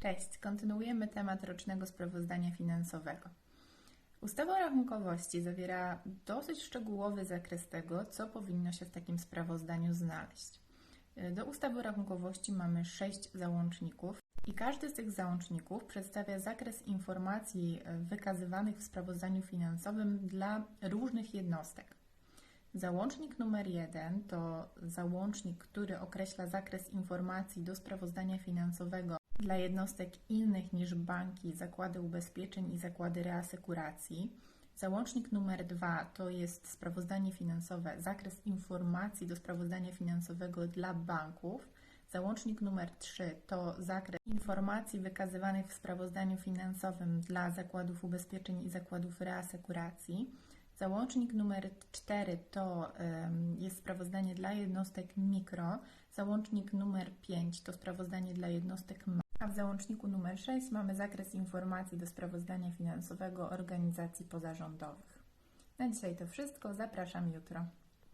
Cześć, kontynuujemy temat rocznego sprawozdania finansowego. Ustawa o rachunkowości zawiera dosyć szczegółowy zakres tego, co powinno się w takim sprawozdaniu znaleźć. Do ustawy o rachunkowości mamy sześć załączników i każdy z tych załączników przedstawia zakres informacji e, wykazywanych w sprawozdaniu finansowym dla różnych jednostek. Załącznik numer jeden to załącznik, który określa zakres informacji do sprawozdania finansowego dla jednostek innych niż banki, zakłady ubezpieczeń i zakłady reasekuracji. Załącznik numer dwa to jest sprawozdanie finansowe, zakres informacji do sprawozdania finansowego dla banków. Załącznik numer 3 to zakres informacji wykazywanych w sprawozdaniu finansowym dla zakładów ubezpieczeń i zakładów reasekuracji. Załącznik numer 4 to jest sprawozdanie dla jednostek mikro. Załącznik numer 5 to sprawozdanie dla jednostek makro. A w załączniku numer 6 mamy zakres informacji do sprawozdania finansowego organizacji pozarządowych. Na dzisiaj to wszystko. Zapraszam jutro.